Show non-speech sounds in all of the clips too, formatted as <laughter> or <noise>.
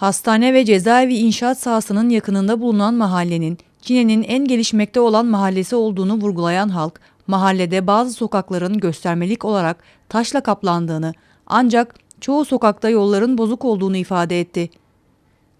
Hastane ve cezaevi inşaat sahasının yakınında bulunan mahallenin Çin'in en gelişmekte olan mahallesi olduğunu vurgulayan halk, mahallede bazı sokakların göstermelik olarak taşla kaplandığını ancak çoğu sokakta yolların bozuk olduğunu ifade etti.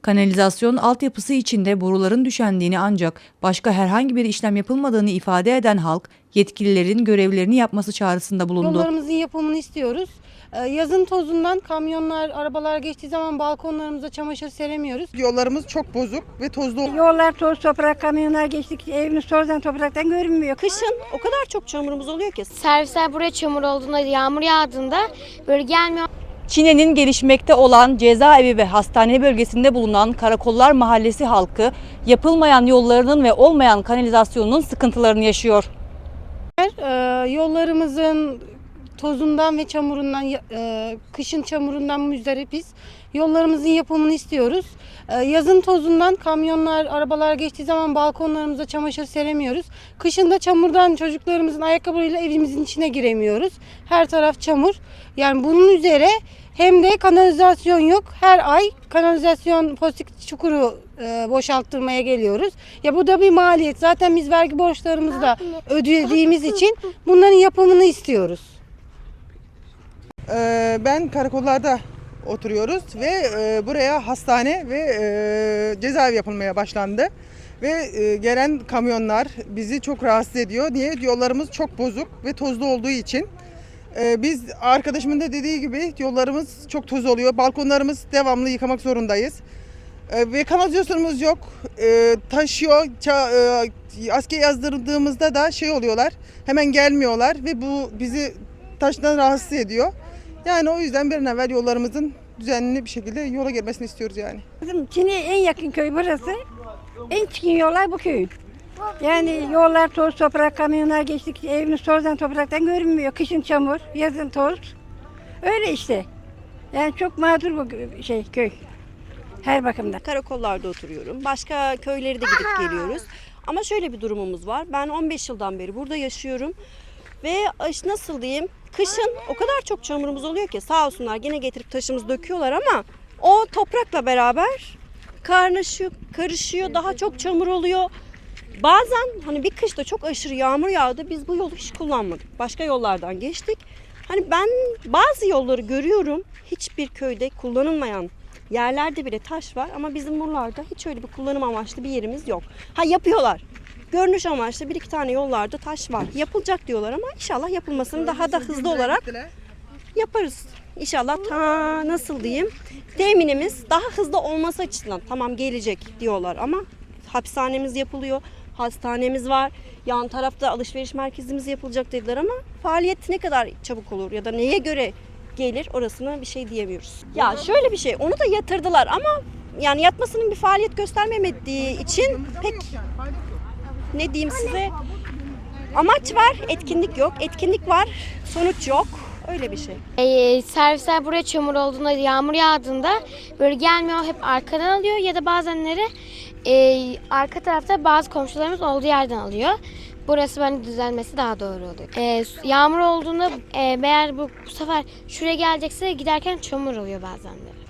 Kanalizasyon altyapısı içinde boruların düşendiğini ancak başka herhangi bir işlem yapılmadığını ifade eden halk, yetkililerin görevlerini yapması çağrısında bulundu. Yollarımızın yapımını istiyoruz. Ee, Yazın tozundan kamyonlar, arabalar geçtiği zaman balkonlarımıza çamaşır seremiyoruz. Yollarımız çok bozuk ve tozlu. Yollar toz toprak, kamyonlar geçtik, evimiz tozdan topraktan görünmüyor. Kışın o kadar çok çamurumuz oluyor ki Servisler buraya çamur olduğunda, yağmur yağdığında böyle gelmiyor. Çin'in gelişmekte olan cezaevi ve hastane bölgesinde bulunan Karakollar Mahallesi halkı yapılmayan yollarının ve olmayan kanalizasyonunun sıkıntılarını yaşıyor. Yollarımızın tozundan ve çamurundan, e, kışın çamurundan müzdaripiz. Yollarımızın yapımını istiyoruz. Ee, Yazın tozundan kamyonlar, arabalar geçtiği zaman balkonlarımıza çamaşır seremiyoruz. Kışın da çamurdan çocuklarımızın ayakkabılarıyla evimizin içine giremiyoruz. Her taraf çamur. Yani bunun üzere hem de kanalizasyon yok. Her ay kanalizasyon postik çukuru e, boşalttırmaya geliyoruz. Ya bu da bir maliyet. Zaten biz vergi borçlarımızı da ödediğimiz <laughs> için bunların yapımını istiyoruz. Ee, ben karakollarda oturuyoruz ve e, buraya hastane ve e, cezaevi yapılmaya başlandı. Ve e, gelen kamyonlar bizi çok rahatsız ediyor. Niye? Yollarımız çok bozuk ve tozlu olduğu için. Biz arkadaşımın da dediği gibi yollarımız çok toz oluyor. Balkonlarımız devamlı yıkamak zorundayız. Ve kanalizasyonumuz yok. Taşıyor. Ça- e, yazdırdığımızda da şey oluyorlar. Hemen gelmiyorlar ve bu bizi taştan rahatsız ediyor. Yani o yüzden bir an evvel yollarımızın düzenli bir şekilde yola girmesini istiyoruz yani. Bizim Çin'e en yakın köy burası. En çirkin yollar bu köyün. Yani yollar toz toprak, kamyonlar geçtik, evimiz tozdan topraktan görünmüyor. Kışın çamur, yazın toz. Öyle işte. Yani çok mağdur bu şey köy. Her bakımdan. karakollarda oturuyorum. Başka köylere de gidip geliyoruz. Ama şöyle bir durumumuz var. Ben 15 yıldan beri burada yaşıyorum. Ve nasıl diyeyim? Kışın o kadar çok çamurumuz oluyor ki sağ olsunlar gene getirip taşımızı döküyorlar ama o toprakla beraber karnaşıyor, karışıyor, daha çok çamur oluyor. Bazen hani bir kışta çok aşırı yağmur yağdı. Biz bu yolu hiç kullanmadık. Başka yollardan geçtik. Hani ben bazı yolları görüyorum. Hiçbir köyde kullanılmayan yerlerde bile taş var ama bizim buralarda hiç öyle bir kullanım amaçlı bir yerimiz yok. Ha yapıyorlar. Görünüş amaçlı bir iki tane yollarda taş var. Yapılacak diyorlar ama inşallah yapılmasını daha da hızlı olarak yaparız. İnşallah ta nasıl diyeyim teminimiz daha hızlı olması açısından tamam gelecek diyorlar ama hapishanemiz yapılıyor, hastanemiz var, yan tarafta alışveriş merkezimiz yapılacak dediler ama faaliyet ne kadar çabuk olur ya da neye göre gelir orasına bir şey diyemiyoruz. Ya şöyle bir şey onu da yatırdılar ama yani yatmasının bir faaliyet göstermemediği için pek ne diyeyim size amaç var etkinlik yok etkinlik var sonuç yok öyle bir şey. Ee, servisler buraya çamur olduğunda, yağmur yağdığında böyle gelmiyor. Hep arkadan alıyor ya da bazenleri e, arka tarafta bazı komşularımız olduğu yerden alıyor. Burası bence düzelmesi daha doğru oluyor. Ee, yağmur olduğunda e, eğer bu, bu sefer şuraya gelecekse giderken çamur oluyor bazenleri.